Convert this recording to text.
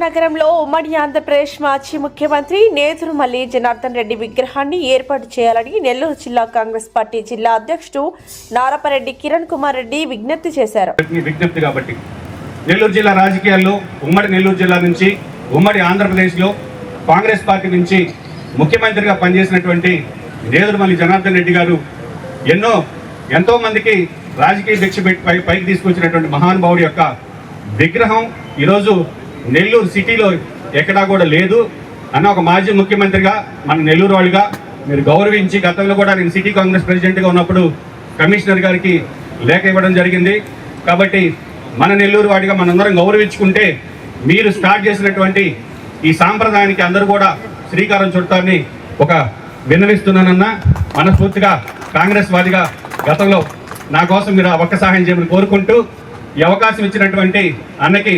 నగరంలో ఉమ్మడి ఆంధ్రప్రదేశ్ మాజీ ముఖ్యమంత్రి నేదురుమల్లి జనార్దన్ రెడ్డి విగ్రహాన్ని ఏర్పాటు చేయాలని నెల్లూరు జిల్లా కాంగ్రెస్ పార్టీ జిల్లా అధ్యక్షుడు నారపరెడ్డి కిరణ్ కుమార్ రెడ్డి విజ్ఞప్తి చేశారు. విజ్ఞప్తి కాబట్టి నెల్లూరు జిల్లా రాజకీయాల్లో ఉమ్మడి నెల్లూరు జిల్లా నుంచి ఉమ్మడి ఆంధ్రప్రదేశ్లో కాంగ్రెస్ పార్టీ నుంచి ముఖ్యమంత్రిగా పనిచేసినటువంటి నేదురుమల్లి జనార్దన్ రెడ్డి గారు ఎన్నో ఎంతో మందికి రాజకీయ దీక్ష పెట్టి పై పైకి తీసుకొచ్చినటువంటి మహానుభావుడి యొక్క విగ్రహం ఈరోజు నెల్లూరు సిటీలో ఎక్కడా కూడా లేదు. అన్న ఒక మాజీ ముఖ్యమంత్రిగా మన నెల్లూరు వాళ్ళుగా మీరు గౌరవించి గతంలో కూడా నేను సిటీ కాంగ్రెస్ ప్రెసిడెంట్గా ఉన్నప్పుడు కమిషనర్ గారికి లేఖ ఇవ్వడం జరిగింది. కాబట్టి మన నెల్లూరు వాడిగా మనందరం గౌరవించుకుంటే మీరు స్టార్ట్ చేసినటువంటి ఈ సాంప్రదాయానికి అందరూ కూడా శ్రీకారం చుట్టాన్ని ఒక విన్నవిస్తున్నానన్న మనస్ఫూర్తిగా కాంగ్రెస్ వాదిగా గతంలో నా కోసం మీరు ఆ ఒక్క సహాయం చేయమని కోరుకుంటూ ఈ అవకాశం ఇచ్చినటువంటి అన్నకి